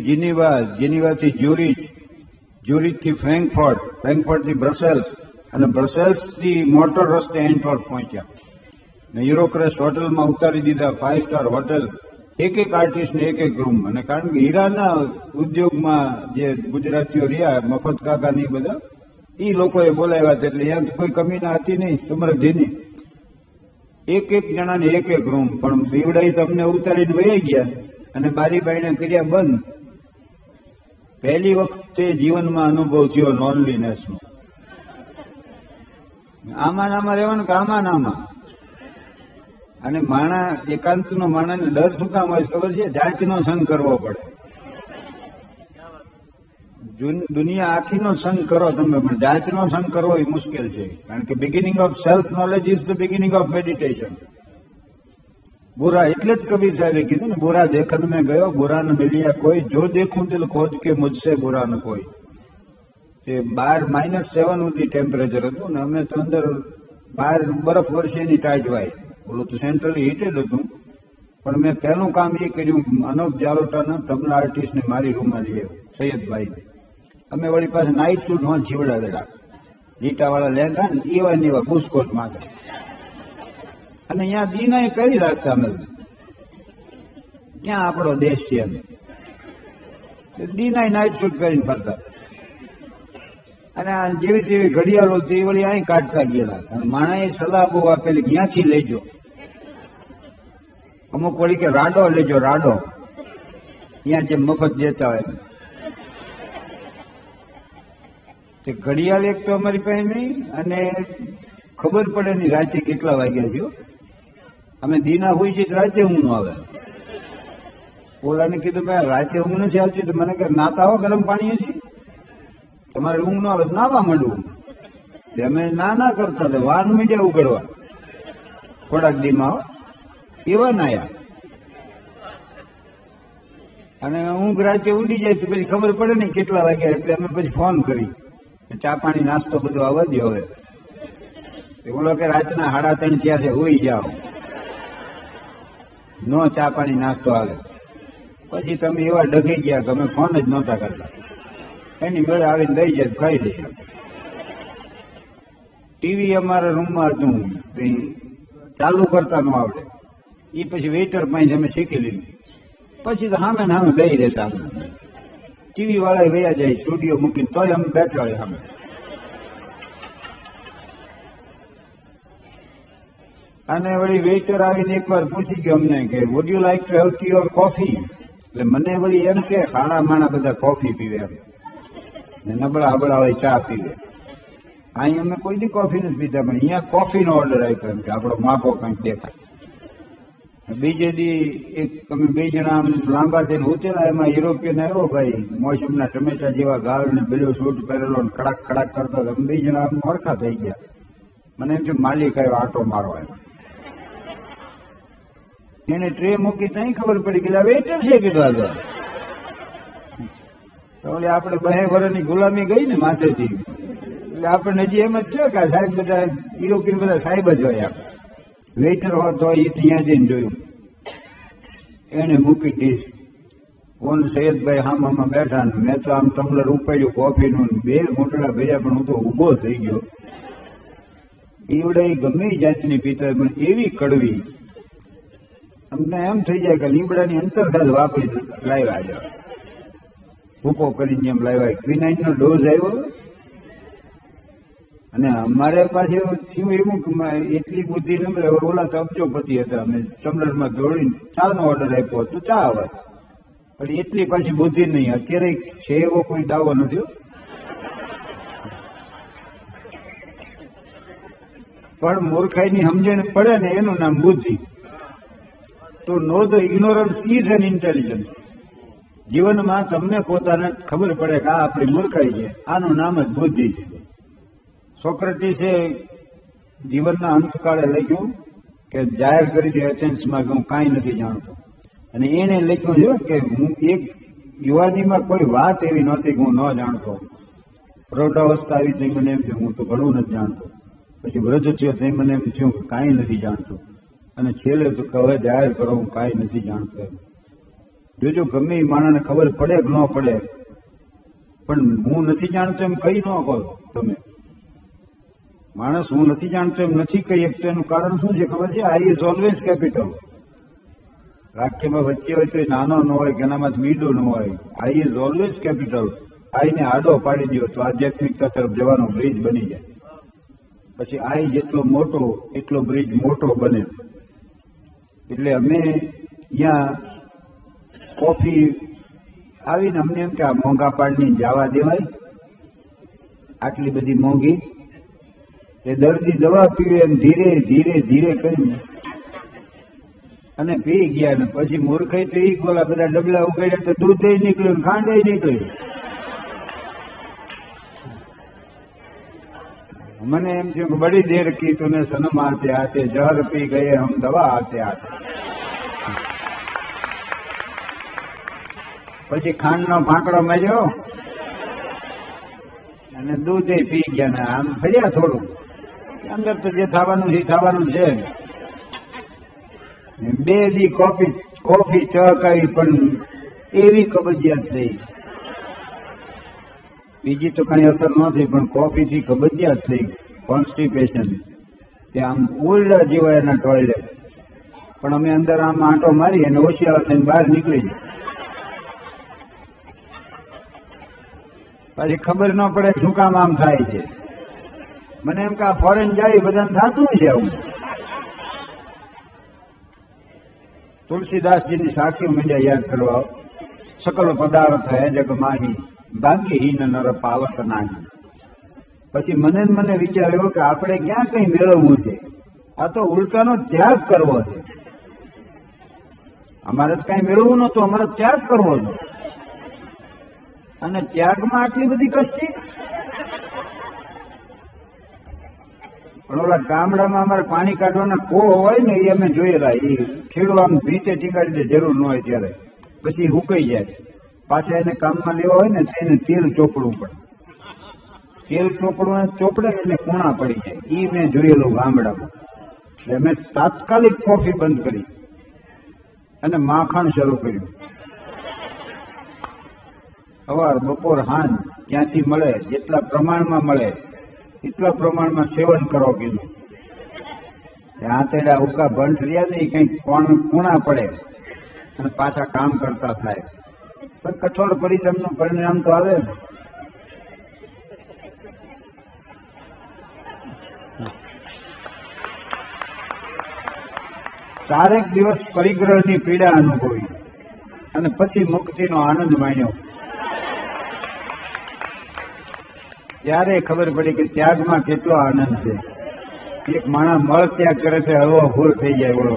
Geneva જીનીવાથી Zurich. જ્યુરિચથી Frankfurt. ફ્રેન્કફર્ટથી બ્રસેલ્સ. અને બ્રસેલ્સથી મોટર રસ્તે એન્ટવર્ક પહોંચ્યા. ને યુરોક્રેસ્ટ હોટલમાં ઉતારી દીધા ફાઇવ સ્ટાર હોટેલ. એક એક આર્ટિસ્ટને એક એક રૂમ. અને કારણ કે હીરાના ઉદ્યોગમાં જે ગુજરાતીઓ રહ્યા, મફત કાકા ની બધા એ લોકોએ બોલાવ્યા હતા એટલે અહીંયા કોઈ કમી ના હતી નહીં સમૃદ્ધિની એક એક જણાને એક એક રૂમ. પણ બીવડાઈ તમને ઉતારીને વહી ગયા. અને બારી બાઈને કર્યા બંધ. પહેલી વખતે જીવનમાં અનુભવ થયો લોનલીનેસનો આમાં ને આમાં રહેવાનું કે આમાં ને આમાં? અને માણા, એકાંતનો માણાને ડર શું કામ હોય ખબર છે? જાતનો સંગ કરવો પડે. દુનિયા આખીનો સંગ કરો તમે, પણ જાતનો સંગ કરવો એ મુશ્કેલ છે. કારણ કે beginning of self knowledge is the beginning of meditation બુરા એટલે જ કબીર સાહેબે કીધું ને, બુરા દેખન મેં ગયો બુરા ન મિલ્યા કોઈ, જો દેખું દિલ ખોજ કે મુજસે બોરા ન કોઈ. એ બાર માઇનસ સેવન સુધી ટેમ્પરેચર હતું ને, અમે તો અંદર બાર બરફ વર્ષે એની ટાઈટ વાય. ઓલું તો સેન્ટ્રલી હીટેડ હતું. પણ મેં પહેલું કામ એ કર્યું માનવ જાલોટાના તબલા આર્ટિસ્ટને મારી રૂમમાં લઈ સૈયદભાઈ. અમે વળી પાસે નાઈટ સૂટમાં જીવડાવેલા લીટાવાળા લહેંગા ને એવા ને એવા પૂછકોટ માગે અને અહીંયા દીના કરી રાખતા નથી ક્યાં આપણો દેશ છે દીના નાઇટ શૂટ કરીને ફરતા. અને આ જેવી તેવી ઘડિયાળો તે વળી અહીં કાઢતા ગયેલા. અને માણાએ સલાહ બહુ આપેલી ક્યાંથી લેજો. અમુક વળી કે, રાડો લેજો, રાડો. ત્યાં જે મફત દેતા હોય તે ઘડિયાળ એક તો અમારી પાસે નહીં, અને ખબર પડે નહીં રાતે કેટલા વાગ્યા થયો અમે દીના હોય છે રાતે ઊંઘ આવે? ઓલાને કીધું ભાઈ રાતે ઊંઘ નથી આવતી, તો મને કે નાતા હો ગરમ પાણી છે તમારે ઊંઘ ન આવે નાવા માંડવું અમે ના ના કરતા હતા વાર મીડિયા ઉગડવા થોડાક દીમાં. એવા નાયા અને ઊંઘ રાતે ઉડી જાય તો પછી ખબર પડે ને કેટલા વાગ્યા, એટલે અમે પછી ફોન કરી. ચા પાણી, નાસ્તો બધો આવવા દો હવે. ઓલો કે, રાતના સાડા ત્રણ ત્યાં છે, હોઈ જાઓ. નો ચા પાણી, નાસ્તો આવે પછી તમે એવા ડગી ગયા તમે ફોન જ નહોતા કરતા. એની મેળે આવીને લઈ જાય, ખાઈ દે ટીવી અમારા રૂમમાં હતું. ચાલુ કરતા ન આવડે. એ પછી વેઇટર પાસે અમે શીખી લીધું. પછી તો સામે સામે લઈ રહેતા ટીવી વાળા ગયા જાય, સ્ટુડિયો મૂકીને તોય અમે બેઠા હોય સામે અને વળી વેઇટર આવીને એકવાર પૂછી ગયો અમને કે would you like to have tea coffee એટલે મને વળી એમ કે ખાડા માણા બધા કોફી પીવે એમ. નબળા હબળા હોય ચા પીવે. અહીં અમે કોઈ દી કોફી નથી પીતા, પણ અહીંયા કોફીનો ઓર્ડર આપ્યો એમ કે, આપણો માપો કંઈક દેખાય. બીજે દી એક અમે બે જણા આમ લાંબા થઈને ઉતેલા એમાં યુરોપિયન આવ્યો, ભાઈ, મોસમના ટમેટા જેવા ગાળ ને બેલો સૂટ પહેરેલો કડાક કડાક કરતો. અમે બે જણા ઓળખા થઈ ગયા. મને એમ કે માલિક આવ્યો, આટો મારો એમ. એને ટ્રે મૂકી ત્યાં ખબર પડી કે વેટર છે આ તો. તો આપણે બે વર્ષની ગુલામી ગઈ ને માથેથી એટલે આપણને હજી એમ જ છે કે સાહેબ બધા યુરોપિયન બધા સાહેબ જ હોય આપણે વેઇટર હોત તો એ ત્યાં જઈને જોયું. એને મૂકી ડીશ કોણ સૈયદભાઈ હામામાં બેઠા ને મેં તો આમ ટમ્બલર ઉપાડ્યું કોફીનું ને બે મોટડા ભર્યા પણ હું તો ઊભો થઈ ગયો. એવડે ગમે જાતની પીતા પણ એવી કડવી. અમને એમ થઈ જાય કે લીમડાની અંતર ખાસ વાપરી લાવ્યા છે. ભૂકો કરીને એમ લાવ્યા ક્વિનાઇન નો ડોઝ આવ્યો અને અમારે પાસે થયું એવું કે એટલી બુદ્ધિ ન મળે ઓલા તો અબજોપતિ હતા. અમે ટમ્બલરમાં દોડીને ચાનો ઓર્ડર આપ્યો તો ચા આવે. પણ એટલી પાછી બુદ્ધિ નહીં. અત્યારે છે એવો કોઈ દાવો નથી. પણ મૂર્ખાઈની સમજણ પડે ને એનું નામ બુદ્ધિ. તો know the ignorance is an intelligence જીવનમાં તમને પોતાને ખબર પડે કે આ આપણી મૂર્ખાઈ છે, આનું નામ જ બુદ્ધિ છે. સોક્રેટીસે જીવનના અંતકાળે લખ્યું કે જાહેર કરી દે એસેન્સમાં કે હું કાંઈ નથી જાણતો. અને એને લખ્યું છે કે હું એક યુવાનીમાં કોઈ વાત એવી નહોતી કે હું ન જાણતો. પ્રૌઢાવસ્થા આવી થઈ મને એમ કે હું તો ઘણું નથી જાણતો. પછી વ્રજ થયો થઈ મને એમ થયું કાંઈ નથી જાણતો. અને છેલ્લે તો હવે જાહેર કરો, હું કાંઈ નથી જાણતો. જોજો ગમે એ માણસને ખબર પડે કે ન પડે, પણ હું નથી જાણતો એમ કહી ન કહો તમે. માણસ હું નથી જાણતો એમ નથી કહી શકતો, એનું કારણ શું છે ખબર છે? આઈ ઇઝ ઓલવેઝ કેપિટલ વાક્યમાં વચ્ચે હોય તો નાનો ન હોય કે મીડો ન હોય. આઈ ઇઝ ઓલવેઝ કેપિટલ આઈને આડો પાડી દો તો આધ્યાત્મિકતા તરફ જવાનો બ્રિજ બની જાય. પછી આઈ જેટલો મોટો, એટલો બ્રિજ મોટો બને. એટલે અમે ત્યાં કોફી આવીને અમને એમ કે આ મોંઘા પાડની જવા દેવાય. આટલી બધી મોંઘી. એ દર્દી દવા પીવે એમ ધીરે ધીરે ધીરે કરીને અને પી ગયા ને પછી મૂર્ખાઈ તો એ બોલા બધા ડબલા ઉગાડ્યા તો દૂધ નીકળ્યું ખાંડ નીકળ્યું. મને એમ થયું કે બડી દેર કી તુને સનમ આતે આતે જહર પી ગયે, હમ દવા આતે આતે પછી ખાંડનો ફાંકડો મેળ્યો અને દૂધ પી ગયા ને આમ ફર્યા થોડું. અંદર તો જે થવાનું છે થવાનું છે. બે દી કોફી કોફી ચહકાવી પણ એવી કબજિયાત થઈ. બીજી તો કઈ અસર ન થઈ, પણ કોફીથી કબજિયાત થઈ કોન્સ્ટિપેશન કે આમ ઉલડા જેવા એના ટોયલેટ પણ અમે અંદર આમ આંટો મારી અને હોશિયાર થઈને બહાર નીકળી જાય પછી ખબર ન પડે શું કામ આમ થાય છે. મને એમ કે આ ફોરેન જાય બધાને થતું છે આવું. તુલસીદાસજીની સાખી મજા યાદ કરવા સકલ પદાર્થ હે જગ માહી. ભાગ્યહીન નર પાવક નાહી. પછી મને મને વિચાર કે આપણે ક્યાં કઈ મેળવવું છે? આ તો ઉલ્કાનો ત્યાગ કરવો છે. અમારે કઈ મેળવવું નતું અમારે ત્યાગ કરવો છે. અને ત્યાગમાં આટલી બધી કષ્ટી? પણ ઓલા ગામડામાં અમારે પાણી કાઢવાના કો હોય ને એ અમે જોયેલા, એ ખેડવાનું ભીતે ટીંગાડી દે જરૂર ન હોય ત્યારે. પછી હુકાઈ જાય. પાછા એને કામમાં લેવા હોય ને તો એને તેલ ચોપડવું પડે. તેલ ચોપડવું ચોપડે એટલે કોણા પડી જાય. એ મેં જોયેલું ગામડામાં. એટલે મેં તાત્કાલિક કોફી બંધ કરી અને માખણ શરૂ કર્યું. સવાર, બપોર, હાંજ ક્યાંથી મળે, જેટલા પ્રમાણમાં મળે, એટલા પ્રમાણમાં સેવન કરો કીધું. હાથેડા ઉકા બંધ રહ્યા ને એ કંઈક કોણ કુણા પડે અને પાછા કામ કરતા થાય. કઠોળ પરિશ્રમનું પરિણામ તો આવે ચારેક દિવસ પરિગ્રહની પીડા અનુભવી અને પછી મુક્તિનો આનંદ માણ્યો. ત્યારે ખબર પડી કે ત્યાગમાં કેટલો આનંદ છે. એક માણસ મળ ત્યાગ કરે છે, હળવો ભૂર થઈ જાય બોલો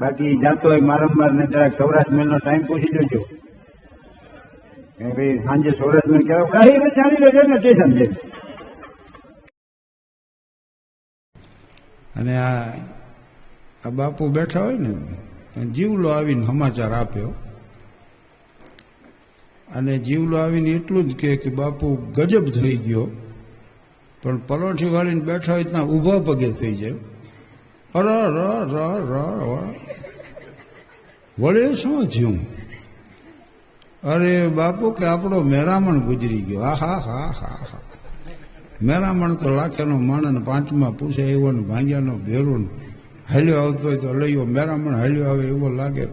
બાકી જાતો હોય મારંવાર ને જરાક સૌરાષ્ટ્ર મેલ નો ટાઈમ પૂછી જોજો. કે ભાઈ સાંજે સૌરાષ્ટ્ર મેલ કહેવાય ગાડી ચાલી લેજો ને સ્ટેશન છે અને આ આ બાપુ બેઠા હોય ને જીવલો આવીને સમાચાર આપ્યો. અને જીવલો આવીને એટલું જ કહે કે બાપુ ગજબ થઈ ગયો. પણ પરોઠી વાળીને બેઠા હોય ત્યાં ઊભા પગે થઈ જાય. અર વળે શું થયું? અરે બાપુ કે આપણો મેરામણ ગુજરી ગયો. આ, હા હા હા હા. મેરામણ તો લાખેનો માણસ પાંચમાં પૂછે, એવો ને ભાંગ્યાનો ભેરો હાલ્યો આવતો હોય તો લઈયો મેરામણ હાલ્યો આવે એવો લાગે.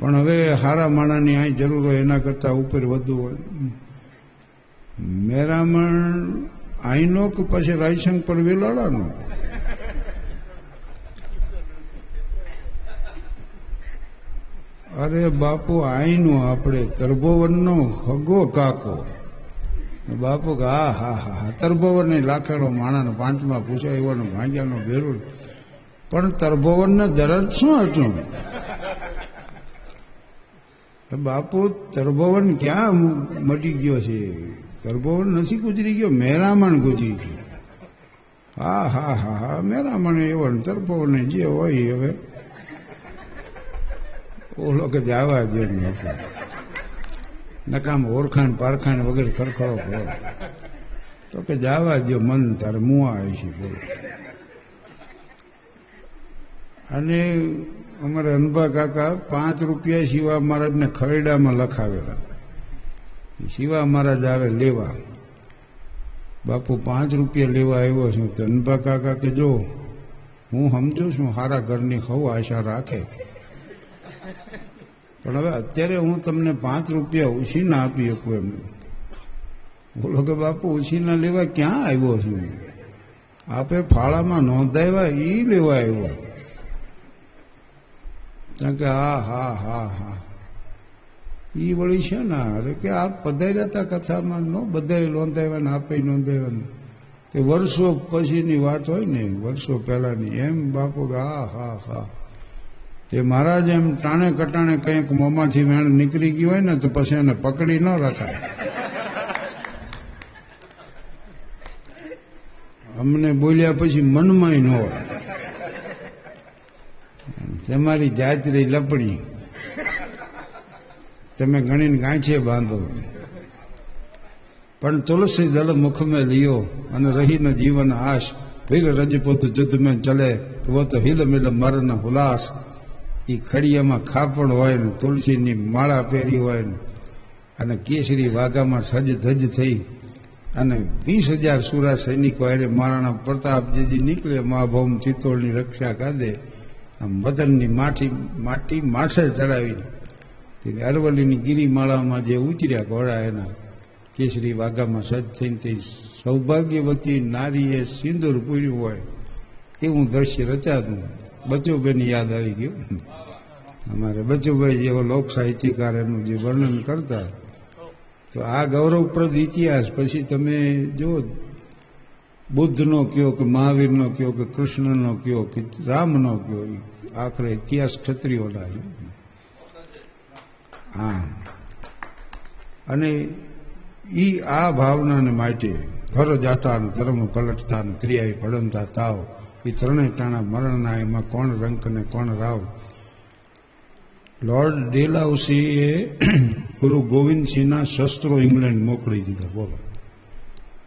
પણ હવે હારા માણાની અહીં જરૂર હોય, એના કરતાં ઉપર વધુ હોય. મેરામણ આઈનો કે પછી રાયસંગ પર અરે બાપુ, આઈનું આપણે તરભોવનનો હગો કાકો. બાપુ કે, હા હા હા હા તરભોવનની લાખેલો માણાનો પાંચમાં પૂછાય એવો ને ભાંગ્યાનો ભેરું પણ તરભોવનને દરદ શું હતું? બાપુ તરભોવન ક્યાં મટી ગયો છે? તરભોવન નથી ગુજરી ગયો, મેરામણ ગુજરી ગયો. હા હા હા હા, મેરામણ એવો તરભોવન જે હોય હવે ઓલો કે જવા દે નકામ ઓળખાણ પારખાણ વગેરે ખરખરો પડે તો કે જવા દો મન, તારે મુવા આવી છે બોલો. અને અમારે અનભા કાકા પાંચ રૂપિયા શિવા મહારાજને ખરડામાં લખાવેલા. શિવા મહારાજ આવે લેવા. બાપુ પાંચ રૂપિયા લેવા આવ્યો છું. તો અનભા કાકા કે જો હું સમજુ છું સારા ઘરની હવ આશા રાખે. પણ હવે અત્યારે હું તમને પાંચ રૂપિયા ઉછીના આપી શકું એમ. બોલો કે બાપુ, ઉછીના લેવા ક્યાં આવ્યો છું? આપે ફાળામાં નોંધાવ્યા એ લેવા આવ્યા. કારણ કે, હા હા હા હા. એ વળી છે ને, અરે કે આપ પધાર્યા હતા કથામાં, નો બધા નોંધાવ્યા ને આપે નોંધાવ્યા તે વર્ષો પછીની વાત હોય ને, વર્ષો પહેલાની. એમ બાપુ હા હા હા. તે મહારાજ એમ ટાણે કટાણે કંઈક મોંમાંથી વેણ નીકળી ગયું હોય ને તો પછી એને પકડી ન રખાય. અમને બોલ્યા પછી મનમાંય ન હોય. તમારી જાત રહી લપડી. તમે ગણીને ગાંઠીએ બાંધો. પણ તુલસી દળ મુખમાં લિયો અને રહીને જીવન આશ. ભીર રજપૂત જુદ્ધ મેં ચલે વો તો હિલ મિલ મરણ હુલાસ. એ ખડિયામાં ખાપણ હોય ને, તુલસીની માળા પહેરી હોય ને, અને કેસરી વાઘામાં સજ ધજ થઈ, અને વીસ હજાર સુરા સૈનિકો એને મહારાણા પ્રતાપજીજી નીકળે, મહાભૌમ ચિત્તોડની રક્ષા કાદે આમ મદનની માઠી, માટી માછે ચડાવી અરવલ્લીની ગિરિમાળામાં જે ઉતર્યા ઘોડા એના, કેસરી વાઘામાં સજ્જ થઈને તે સૌભાગ્યવતી નારીએ સિંદૂર પૂર્યું હોય, એવું દ્રશ્ય રચાતું. બચુભાઈની યાદ આવી ગયું? અમારે બચુભાઈ જેવો લોક સાહિત્યકાર એનું જે વર્ણન કરતા, તો આ ગૌરવપ્રદ ઇતિહાસ પછી તમે જો બુદ્ધનો કયો કે મહાવીરનો કયો કે કૃષ્ણનો કયો કે રામનો કયો આખરે ઇતિહાસ ક્ષત્રિયોના છે. હા. અને ઈ આ ભાવનાને માટે ઘર જાતા ધર્મ પલટતા ક્રિયાએ પડમતા તાવ એ ત્રણેય ટાણા મરણના એમાં કોણ રંક ને કોણ રાવ? લોર્ડ ડેલાઉસીએ ગુરુ ગોવિંદસિંહના શસ્ત્રો ઇંગ્લેન્ડ મોકલી દીધા, બોલો.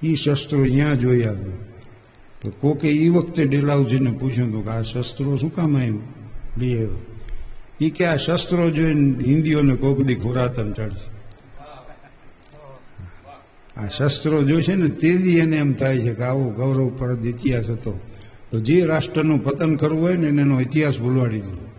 એ શસ્ત્રો અહીંયા જોઈ આવ્યું. તો કોકે એ વખતે ડેલાઉસીને પૂછ્યું હતું કે આ શસ્ત્રો શું કામ આવ્યું લઈ આવ્યો. એ કે આ શસ્ત્રો જોઈને હિન્દીઓને કોક દી ખોરાતન ચડશે. આ શસ્ત્રો જોશે ને તેથી એને એમ થાય છે કે આવો ગૌરવ પર ઇતિહાસ હતો. તો જે રાષ્ટ્રનું પતન કરવું હોય ને એને ઇતિહાસ ભૂલવાડી દીધો.